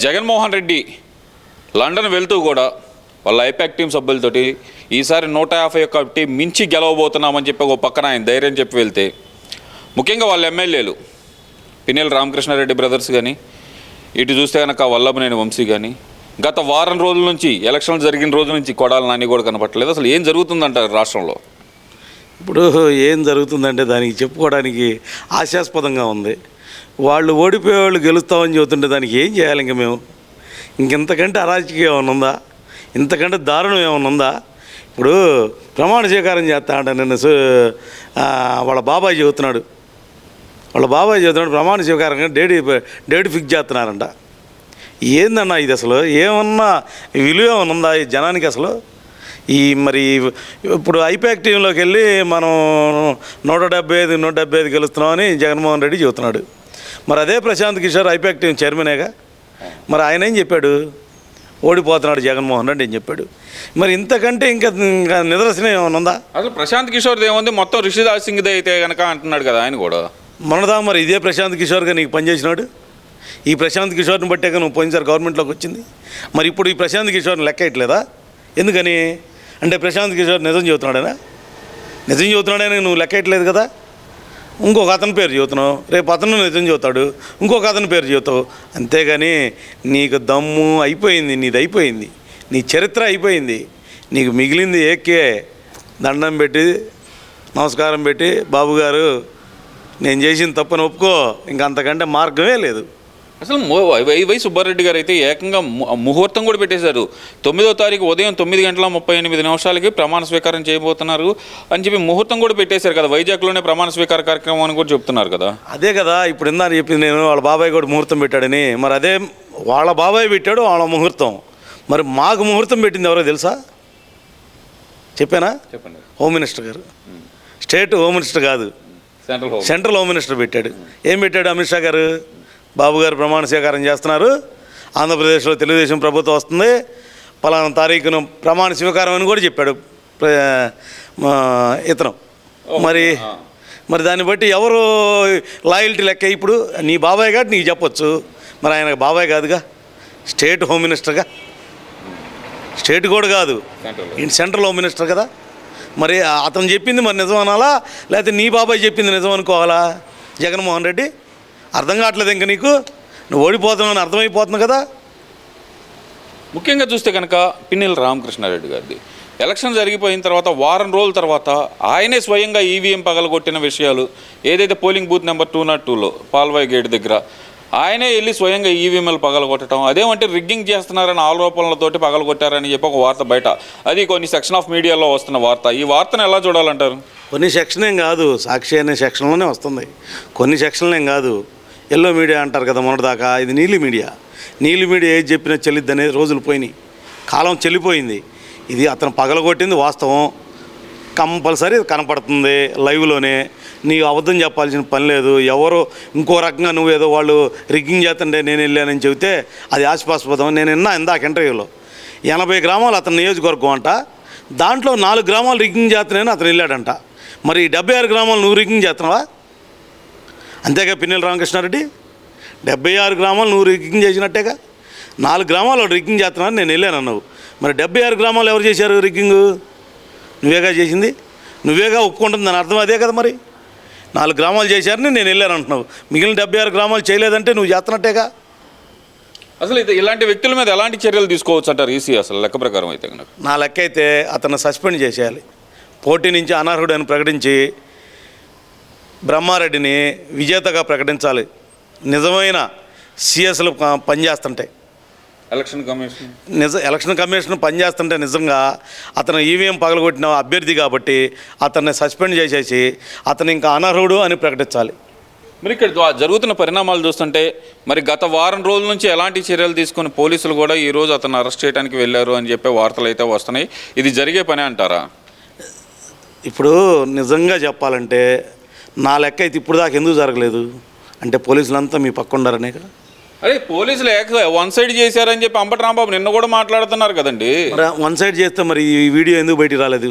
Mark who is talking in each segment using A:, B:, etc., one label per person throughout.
A: Jaganmohan Reddy London వెళ్తూ కూడా వాళ్ళ ఐపాక్ టీం సభ్యులతోటి ఈసారి నూట యాభై ఒకటి మించి గెలవబోతున్నామని చెప్పి ఒక పక్కన ఆయన ధైర్యం చెప్పి వెళ్తే ముఖ్యంగా వాళ్ళ ఎమ్మెల్యేలు పిన్నెల రామకృష్ణారెడ్డి బ్రదర్స్ కానీ ఇటు చూస్తే కనుక వల్లభనేని వంశీ కానీ గత వారం రోజుల నుంచి ఎలక్షన్లు జరిగిన రోజు నుంచి కొడాలి నాని కూడా కనపట్టలేదు అసలు ఏం జరుగుతుందంటారు రాష్ట్రంలో?
B: ఇప్పుడు ఏం జరుగుతుందంటే దానికి చెప్పుకోవడానికి ఆశాస్పదంగా ఉంది. వాళ్ళు ఓడిపోయే వాళ్ళు గెలుస్తామని చెబుతుంటే దానికి ఏం చేయాలి ఇంక మేము? ఇంకెంతకంటే అరాచకం ఏమైనా ఉందా? ఇంతకంటే దారుణం ఏమైనా ఉందా? ఇప్పుడు ప్రమాణ స్వీకారం చేస్తా అంట నిన్న వాళ్ళ బాబాయ్ చెబుతున్నాడు. వాళ్ళ బాబాయ్ చెబుతున్నాడు ప్రమాణ స్వీకారంగా డేట్ డేట్ ఫిక్స్ చేస్తున్నారంట. ఏందన్నా ఇది అసలు? ఏమన్నా విలువ ఏమన్నా ఉందా ఈ జనానికి అసలు? ఈ మరి ఇప్పుడు ఐపాక్ టీంలోకి వెళ్ళి మనం నూట డెబ్బై ఐదు నూట డెబ్బై ఐదు గెలుస్తున్నామని జగన్మోహన్ రెడ్డి చెబుతున్నాడు. మరి అదే ప్రశాంత్ కిషోర్ ఐపాక్ టీం చైర్మనేగా. మరి ఆయన ఏం చెప్పాడు? ఓడిపోతున్నాడు జగన్మోహన్ రెడ్డి ఏం చెప్పాడు. మరి ఇంతకంటే ఇంకా ఇంకా నిదర్శనం ఏమైనా ఉందా?
A: అసలు ప్రశాంత్ కిషోర్ది ఏముంది? మొత్తం రిషిదాస్ సింగ్ది అయితే కనుక అంటున్నాడు కదా ఆయన కూడా.
B: మొన్నదా మరి ఇదే ప్రశాంత్ కిషోర్గా నీకు పనిచేసినాడు? ఈ ప్రశాంత్ కిషోర్ని బట్టే నువ్వు పోయినసారి గవర్నమెంట్లోకి వచ్చింది. మరి ఇప్పుడు ఈ ప్రశాంత్ కిషోర్ని లెక్క ఇట్లేదా ఎందుకని? అంటే ప్రశాంత్ కిషోర్ నిజం చెబుతున్నాడేనా? నిజం చెబుతున్నాడని? నువ్వు లెక్క ఇట్లేదు కదా? ఇంకొక అతని పేరు చెబుతున్నావు. రేపు అతను నిజం చెబుతాడు. ఇంకొక అతని పేరు చెబుతావు. అంతేగాని నీకు దమ్ము అయిపోయింది నీది అయిపోయింది. నీ చరిత్ర అయిపోయింది. నీకు మిగిలింది ఏకే. దండం పెట్టి నమస్కారం పెట్టి బాబుగారు నేను చేసిన తప్పని ఒప్పుకో. ఇంకంతకంటే మార్గమే లేదు.
A: అసలు వై వై సుబ్బారెడ్డి గారు అయితే ఏకంగా ముహూర్తం కూడా పెట్టేశారు. తొమ్మిదో తారీఖు ఉదయం తొమ్మిది గంటల ముప్పై ఎనిమిది నిమిషాలకి ప్రమాణ స్వీకారం చేయబోతున్నారు అని చెప్పి ముహూర్తం కూడా పెట్టేశారు కదా. వైజాగ్లోనే ప్రమాణ స్వీకార కార్యక్రమం అని కూడా చెప్తున్నారు కదా.
B: అదే కదా ఇప్పుడు ఇందా చెప్పింది నేను వాళ్ళ బాబాయ్ కూడా ముహూర్తం పెట్టాడని. మరి అదే వాళ్ళ బాబాయ్ పెట్టాడు వాళ్ళ ముహూర్తం. మరి మాకు ముహూర్తం పెట్టింది ఎవరో తెలుసా? చెప్పానా?
A: చెప్పండి.
B: హోమ్ మినిస్టర్ గారు. స్టేట్ హోమ్ మినిస్టర్ కాదు.
A: Central home.
B: Central home minister పెట్టాడు. ఏం పెట్టాడు అమిత్ షా గారు? బాబు గారు ప్రమాణ స్వీకారం చేస్తున్నారు. ఆంధ్రప్రదేశ్లో తెలుగుదేశం ప్రభుత్వం వస్తుంది. పలానా తారీఖును ప్రమాణ స్వీకారం అని కూడా చెప్పాడు ఇతను. మరి మరి దాన్ని బట్టి ఎవరు లాయల్టీ లెక్క ఇప్పుడు? నీ బాబాయ్ కాబట్టి నీకు చెప్పొచ్చు. మరి ఆయన బాబాయ్ కాదుగా? స్టేట్ హోమ్ మినిస్టర్గా? స్టేట్ కూడా కాదు.
A: సెంట్రల్
B: హోమ్ మినిస్టర్ కదా? మరి అతను చెప్పింది మరి నిజం అనాలా? లేకపోతే నీ బాబాయ్ చెప్పింది నిజం అనుకోవాలా? జగన్మోహన్ రెడ్డి? అర్థం కావట్లేదు ఇంక నీకు? నువ్వు ఓడిపోతున్నావు అని అర్థమైపోతుంది కదా?
A: ముఖ్యంగా చూస్తే కనుక పిన్నెల రామకృష్ణారెడ్డి గారిది. ఎలక్షన్ జరిగిపోయిన తర్వాత వారం రోజుల తర్వాత ఆయనే స్వయంగా ఈవీఎం పగలగొట్టిన విషయాలు ఏదైతే polling booth number two not టూలో పాల్వాయి గేట్ దగ్గర ఆయనే వెళ్ళి స్వయంగా ఈవీఎంలు పగలగొట్టడం అదేమంటే రిగ్గింగ్ చేస్తున్నారని ఆరోపణలతోటి పగలగొట్టారని చెప్పి ఒక వార్త బయట. అది కొన్ని సెక్షన్ ఆఫ్ మీడియాలో వస్తున్న వార్త. ఈ వార్తను ఎలా చూడాలంటారు?
B: కొన్ని సెక్షన్ ఏం కాదు సాక్షి అనే సెక్షన్లోనే వస్తుంది. కొన్ని సెక్షన్లు ఏం కాదు ఎల్లో మీడియా అంటారు కదా మొన్నటిదాకా ఇది నీలి మీడియా. నీలి మీడియా ఏది చెప్పినా చెల్లిద్ది అనేది రోజులు పోయినాయి. కాలం చెల్లిపోయింది. ఇది అతను పగలగొట్టింది వాస్తవం. కంపల్సరీ కనపడుతుంది లైవ్లోనే. నీవు అబద్ధం చెప్పాల్సిన పని లేదు. ఎవరు ఇంకో రకంగా నువ్వు ఏదో వాళ్ళు రిగ్గింగ్ చేస్తుంటే నేను వెళ్ళానని చెబితే అది ఆశపాస్పదం నేను విన్నా ఇందాక ఇంటర్వ్యూలో. ఎనభై గ్రామాలు అతని నియోజకవర్గం అంట. దాంట్లో నాలుగు గ్రామాలు రిగ్గింగ్ చేస్తున్నాయని అతను వెళ్ళాడంట. మరి డెబ్బై ఆరు గ్రామాలు నువ్వు రిగ్గింగ్ చేస్తున్నావా? అంతేగా పిన్నెల రామకృష్ణారెడ్డి? డెబ్బై ఆరు గ్రామాలు నువ్వు రిగ్గింగ్ చేసినట్టేగా? నాలుగు గ్రామాలు రిగ్గింగ్ చేస్తున్నాను నేను వెళ్ళాను అన్నావు. మరి డెబ్బై ఆరు గ్రామాలు ఎవరు చేశారు రిగ్గింగ్ నువ్వేగా చేసింది? నువ్వేగా ఒప్పుకుంటుంది దాని అర్థం అదే కదా మరి? నాలుగు గ్రామాలు చేశారని నేను వెళ్ళాను అంటున్నావు. మిగిలిన డెబ్బై ఆరు గ్రామాలు చేయలేదంటే నువ్వు చేస్తున్నట్టేగా?
A: అసలు ఇది ఇలాంటి వ్యక్తుల మీద ఎలాంటి చర్యలు తీసుకోవచ్చు అంటారు ఈసీ అసలు లెక్క ప్రకారం అయితే
B: నా లెక్క అయితే అతను సస్పెండ్ చేసేయాలి. పోటీ నుంచి అనర్హుడని ప్రకటించి బ్రహ్మారెడ్డిని విజేతగా ప్రకటించాలి. నిజమైన సిఎస్లు పనిచేస్తుంటాయి
A: ఎలక్షన్ కమిషన్.
B: నిజ ఎలక్షన్ కమిషన్ పనిచేస్తుంటే నిజంగా అతను ఈవీఎం పగలగొట్టిన అభ్యర్థి కాబట్టి అతన్ని సస్పెండ్ చేసేసి అతను ఇంకా అనర్హుడు అని ప్రకటించాలి.
A: మరి ఇక్కడ జరుగుతున్న పరిణామాలు చూస్తుంటే మరి గత వారం రోజుల నుంచి ఎలాంటి చర్యలు తీసుకుని పోలీసులు కూడా ఈ రోజు అతను అరెస్ట్ చేయడానికి వెళ్ళారు అని చెప్పే వార్తలు అయితే వస్తున్నాయి. ఇది జరిగే పని అంటారా?
B: ఇప్పుడు నిజంగా చెప్పాలంటే నా లెక్క అయితే ఇప్పుడు దాకా ఎందుకు జరగలేదు? అంటే పోలీసులంతా మీ పక్క ఉండారనే కదా.
A: అదే పోలీసులు ఏక వన్ సైడ్ చేశారని చెప్పి అంబటి రాంబాబు నిన్న కూడా మాట్లాడుతున్నారు కదండి.
B: వన్ సైడ్ చేస్తే మరి ఈ వీడియో ఎందుకు బయటికి రాలేదు?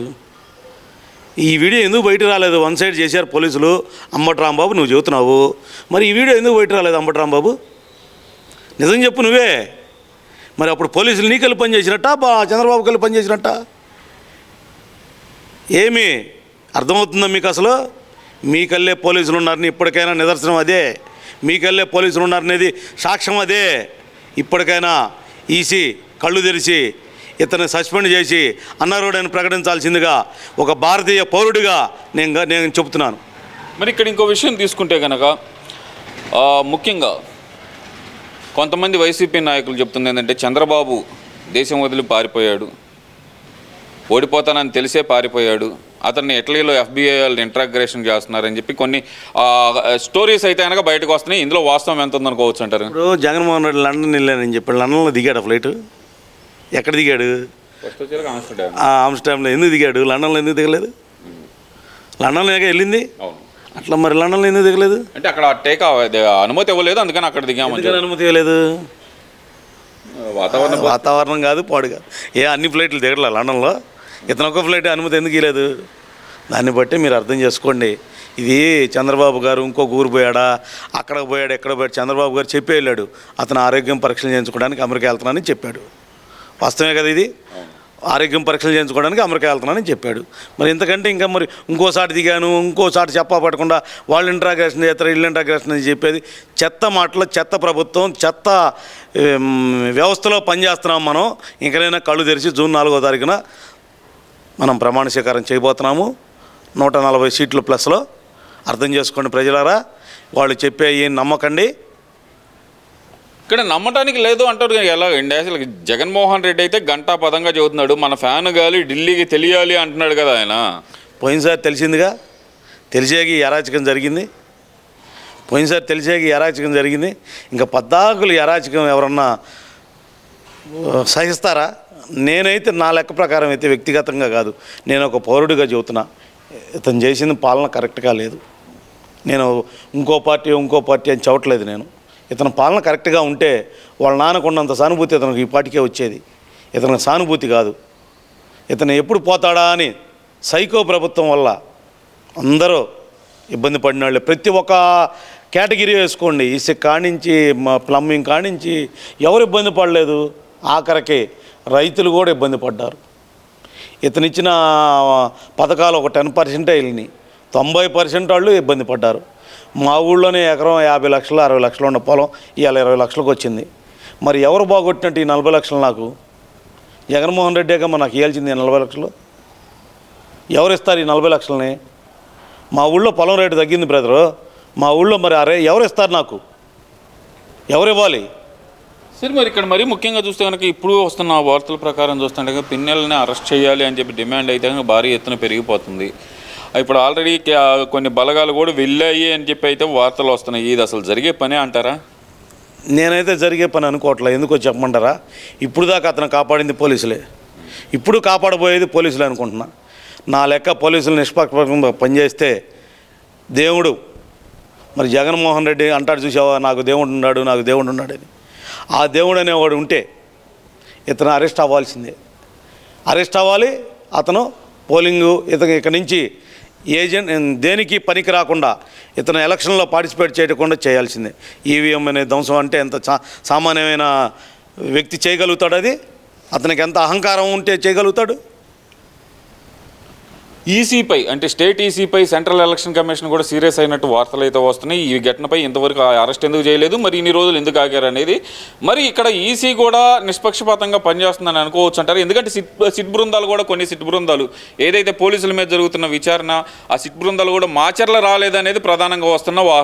B: ఈ వీడియో ఎందుకు బయట రాలేదు? వన్ సైడ్ చేశారు పోలీసులు. అంబటి రాంబాబు నువ్వు చెబుతున్నావు. మరి ఈ వీడియో ఎందుకు బయట రాలేదు అంబటి రాంబాబు? నిజం చెప్పు నువ్వే. మరి అప్పుడు పోలీసులు నీ కలిపి పని చేసినట్ట? బా చంద్రబాబు కలిపి పని చేసినట్ట? ఏమి? అర్థమవుతుందా మీకు అసలు? మీకల్లే పోలీసులు ఉన్నారని ఇప్పటికైనా నిదర్శనం అదే. మీకల్లే పోలీసులు ఉన్నారనేది సాక్ష్యం అదే. ఇప్పటికైనా ఈసీ కళ్ళు తెరిచి ఇతను సస్పెండ్ చేసి అన్నారోడని ప్రకటించాల్సిందిగా ఒక భారతీయ పౌరుడిగా నేను నేను చెబుతున్నాను.
A: మరి ఇక్కడ ఇంకో విషయం తీసుకుంటే కనుక ముఖ్యంగా కొంతమంది వైసీపీ నాయకులు చెప్తుంది ఏంటంటే చంద్రబాబు దేశం వదిలి పారిపోయాడు. ఓడిపోతానని తెలిసే పారిపోయాడు. అతన్ని ఇటలీలో ఎఫ్బిఐ వాళ్ళు ఇంట్రాగ్రేషన్ చేస్తున్నారని చెప్పి కొన్ని స్టోరీస్ అయితే కనుక బయటకు వస్తున్నాయి. ఇందులో వాస్తవం ఎంత ఉందనుకోవచ్చు అంటారు.
B: ఇప్పుడు జగన్మోహన్ రెడ్డి లండన్ వెళ్ళానని చెప్పాడు లండన్లో దిగాడు ఫ్లైట్? ఎక్కడ దిగాడు? ఆమ్స్టామ్లో ఎందుకు దిగాడు? లండన్లో ఎందుకు దిగలేదు? లండన్లో వెళ్ళింది? అట్లా మరి లండన్లో ఎందుకు దిగలేదు?
A: అంటే అక్కడ టేక్ అనుమతి ఇవ్వలేదు అందుకని అక్కడ
B: ఎందుకని అనుమతి ఇవ్వలేదు?
A: చెప్పి. వాతావరణ
B: వాతావరణం కాదు పాడు కాదు. ఏ అన్ని ఫ్లైట్లు దిగట్లా లండన్లో? ఇతను ఒక ఫ్లైట్ అనుమతి ఎందుకు ఇవ్వలేదు దాన్ని బట్టి మీరు అర్థం చేసుకోండి. ఇది చంద్రబాబు గారు ఇంకొక ఊరు పోయాడా? అక్కడికి పోయాడు ఎక్కడ పోయాడు? చంద్రబాబు గారు చెప్పి వెళ్ళాడు. అతను ఆరోగ్యం పరీక్షలు చేయించుకోవడానికి అమెరికా వెళ్తున్నానని చెప్పాడు. వాస్తవమే కదా ఇది? ఆరోగ్యం పరీక్షలు చేయించుకోవడానికి అమెరికా వెళ్తున్నానని చెప్పాడు. మరి ఇంతకంటే ఇంకా మరి ఇంకోసారి దిగాను ఇంకోసారి చెప్పా పడకుండా వాళ్ళు ఇంట్రాగ్రేషన్ చేస్తారు వీళ్ళు ఇంట్రాగ్రేషన్ అని చెప్పేది చెత్త మాటలు చెత్త ప్రభుత్వం చెత్త వ్యవస్థలో పనిచేస్తున్నాం మనం. ఇంకనైనా కళ్ళు తెరిచి జూన్ నాలుగో తారీఖున మనం ప్రమాణ స్వీకారం చేయబోతున్నాము. నూట నలభై సీట్లు ప్లస్లో. అర్థం చేసుకోండి ప్రజలారా. వాళ్ళు చెప్పే ఏం నమ్మకండి.
A: ఇక్కడ నమ్మటానికి లేదు అంటారు కానీ ఎలా? అండి అసలు జగన్మోహన్ రెడ్డి అయితే గంటా పదంగా చెబుతున్నాడు మన ఫ్యాన్ గాలి ఢిల్లీకి తెలియాలి అంటున్నాడు కదా ఆయన.
B: పోయినసారి తెలిసిందిగా. తెలిసాక ఈ అరాచకం జరిగింది. పోయినసారి తెలిసాక ఈ అరాచకం జరిగింది. ఇంకా పద్దాకులు ఈ అరాచకం ఎవరన్నా సహిస్తారా? నేనైతే నా లెక్క ప్రకారం అయితే వ్యక్తిగతంగా కాదు. నేను ఒక పౌరుడిగా చెబుతున్నా. ఇతను చేసిన పాలన కరెక్ట్గా లేదు. నేను ఇంకో పార్టీ ఇంకో పార్టీ అని చెప్పట్లేదు నేను. ఇతని పాలన కరెక్ట్గా ఉంటే వాళ్ళ నాన్నకున్నంత సానుభూతి ఇతనికి ఈ పాటికే వచ్చేది. ఇతనికి సానుభూతి కాదు. ఇతను ఎప్పుడు పోతాడా అని సైకో ప్రభుత్వం వల్ల అందరూ ఇబ్బంది పడిన వాళ్ళు ప్రతి ఒక్క కేటగిరీ వేసుకోండి. ఇసుక కానించి మా ప్లంబింగ్ కానించి ఎవరు ఇబ్బంది పడలేదు? ఆఖరికి రైతులు కూడా ఇబ్బంది పడ్డారు. ఇతనిచ్చిన పథకాలు ఒక టెన్ పర్సెంటే వెళ్ళినాయి. తొంభై పర్సెంట్ వాళ్ళు ఇబ్బంది పడ్డారు. మా ఊళ్ళోనే ఎకరం యాభై లక్షలు అరవై లక్షలు ఉన్న పొలం ఇవాళ ఇరవై లక్షలకు వచ్చింది. మరి ఎవరు బాగొట్టినట్టు ఈ నలభై లక్షలు నాకు? జగన్మోహన్ రెడ్డిగా మనకు ఇవ్వాల్సింది ఈ నలభై లక్షలు. ఎవరు ఇస్తారు ఈ నలభై లక్షలని? మా ఊళ్ళో పొలం రేటు తగ్గింది బ్రదరు. మా ఊళ్ళో మరి అరే ఎవరు ఇస్తారు నాకు? ఎవరు ఇవ్వాలి?
A: సరే మరి ఇక్కడ మరి ముఖ్యంగా చూస్తే కనుక ఇప్పుడు వస్తున్న వార్తల ప్రకారం చూస్తుంటే పిన్నెలని అరెస్ట్ చేయాలి అని చెప్పి డిమాండ్ అయితే కనుక భారీ ఎత్తున పెరిగిపోతుంది. ఇప్పుడు ఆల్రెడీ కొన్ని బలగాలు కూడా వెళ్ళాయి అని చెప్పి అయితే వార్తలు వస్తున్నాయి. ఇది అసలు జరిగే పనే అంటారా?
B: నేనైతే జరిగే పని అనుకోవట్లేదు ఎందుకో చెప్పమంటారా? ఇప్పుడు దాకా అతను కాపాడింది పోలీసులే. ఇప్పుడు కాపాడబోయేది పోలీసులే అనుకుంటున్నా. నా లెక్క పోలీసులు నిష్పక్షపాతంగా పనిచేస్తే దేవుడు మరి జగన్మోహన్ రెడ్డి అంటాడు చూసావా నాకు దేవుడు ఉన్నాడు నాకు దేవుడు ఉన్నాడని. ఆ దేవుడు అనేవాడు ఉంటే ఇతను అరెస్ట్ అవ్వాల్సిందే. అరెస్ట్ అవ్వాలి అతను పోలింగు ఇతను ఇక్కడి నుంచి ఏజెంట్ దేనికి పనికి రాకుండా ఇతను ఎలక్షన్లో పార్టిసిపేట్ చేయకుండా చేయాల్సిందే. ఈవీఎం అనే ధ్వంసం అంటే ఎంత సామాన్యమైన వ్యక్తి చేయగలుగుతాడు అది? అతనికి ఎంత అహంకారం ఉంటే చేయగలుగుతాడు?
A: ఈసీపై అంటే స్టేట్ ఈసీపై సెంట్రల్ ఎలక్షన్ కమిషన్ కూడా సీరియస్ అయినట్టు వార్తలు అయితే వస్తున్నాయి. ఈ ఘటనపై ఇంతవరకు అరెస్ట్ ఎందుకు చేయలేదు మరి ఇన్ని రోజులు ఎందుకు ఆగారు అనేది. మరి ఇక్కడ ఈసీ కూడా నిష్పక్షపాతంగా పనిచేస్తుందని అనుకోవచ్చు అంటారు. ఎందుకంటే సిట్ సిట్ బృందాలు కూడా కొన్ని సిట్ బృందాలు ఏదైతే పోలీసుల మీద జరుగుతున్న విచారణ ఆ సిట్ బృందాలు కూడా మాచర్ల రాలేదనేది ప్రధానంగా వస్తున్న వా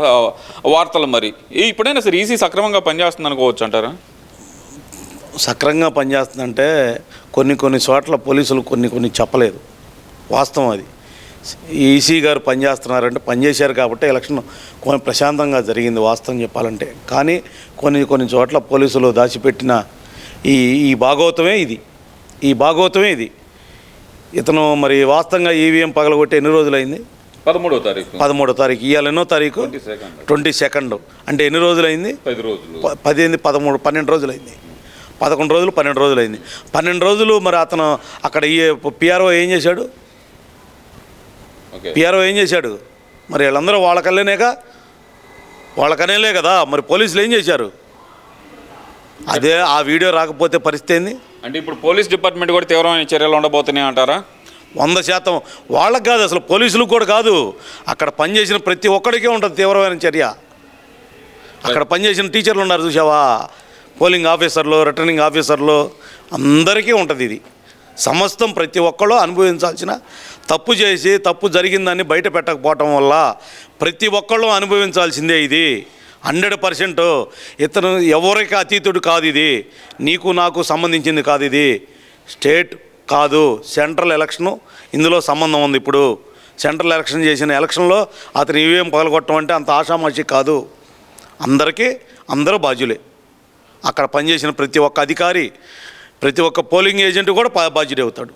A: వార్తలు మరి. ఇప్పుడైనా సరే ఈసీ సక్రమంగా పనిచేస్తుంది అనుకోవచ్చు అంటారా?
B: సక్రంగా పనిచేస్తుందంటే కొన్ని కొన్ని చోట్ల పోలీసులు కొన్ని కొన్ని చెప్పలేదు. వాస్తవం అది. ఈసీ గారు పనిచేస్తున్నారంటే పనిచేశారు కాబట్టి ఎలక్షన్ కొంచెం ప్రశాంతంగా జరిగింది వాస్తవం చెప్పాలంటే. కానీ కొన్ని కొన్ని చోట్ల పోలీసులు దాచిపెట్టిన ఈ ఈ భాగవతమే ఇది. ఈ భాగవతమే ఇది. ఇతను మరి వాస్తవంగా ఈవీఎం పగలగొట్టి ఎన్ని రోజులైంది?
A: పదమూడవ తారీఖు.
B: పదమూడో తారీఖు. ఇవాళ ఎన్నో తారీఖు?
A: Twenty second.
B: అంటే ఎన్ని రోజులైంది?
A: పది రోజులు.
B: పదిహేను పదమూడు పన్నెండు రోజులు అయింది పదకొండు రోజులు పన్నెండు రోజులు అయింది పన్నెండు రోజులు మరి అతను అక్కడ ఈ పిఆర్ఓ ఏం చేశాడు? పిఆర్ఓ ఏం చేశాడు? మరి వీళ్ళందరూ వాళ్ళకల్లేనేగా వాళ్ళకనేలే కదా? మరి పోలీసులు ఏం చేశారు? అదే ఆ వీడియో రాకపోతే పరిస్థితి ఏంది?
A: అంటే ఇప్పుడు పోలీస్ డిపార్ట్మెంట్ కూడా తీవ్రమైన చర్యలు ఉండబోతున్నాయి అంటారా?
B: వంద శాతం. వాళ్ళకి కాదు అసలు పోలీసులకు కూడా కాదు. అక్కడ పనిచేసిన ప్రతి ఒక్కడికే ఉంటుంది తీవ్రమైన చర్య. అక్కడ పనిచేసిన టీచర్లు ఉన్నారు చూసావా పోలింగ్ ఆఫీసర్లు రిటర్నింగ్ ఆఫీసర్లు అందరికీ ఉంటుంది ఇది. సమస్తం ప్రతి ఒక్కళ్ళు అనుభవించాల్సిన తప్పు చేసి తప్పు జరిగిందని బయట పెట్టకపోవటం వల్ల ప్రతి ఒక్కళ్ళు అనుభవించాల్సిందే ఇది. హండ్రెడ్ పర్సెంట్ ఇతను ఎవరికి అతీతుడు కాదు ఇది. నీకు నాకు సంబంధించింది కాదు ఇది. స్టేట్ కాదు సెంట్రల్ ఎలక్షను ఇందులో సంబంధం ఉంది ఇప్పుడు. సెంట్రల్ ఎలక్షన్ చేసిన ఎలక్షన్లో అతను ఈవీఎం పగలగొట్టడం అంటే అంత ఆషామాషి కాదు. అందరికీ అందరూ బాధ్యులే. అక్కడ పనిచేసిన ప్రతి ఒక్క అధికారి ప్రతి ఒక్క పోలింగ్ ఏజెంట్ కూడా పా- అవుతాడు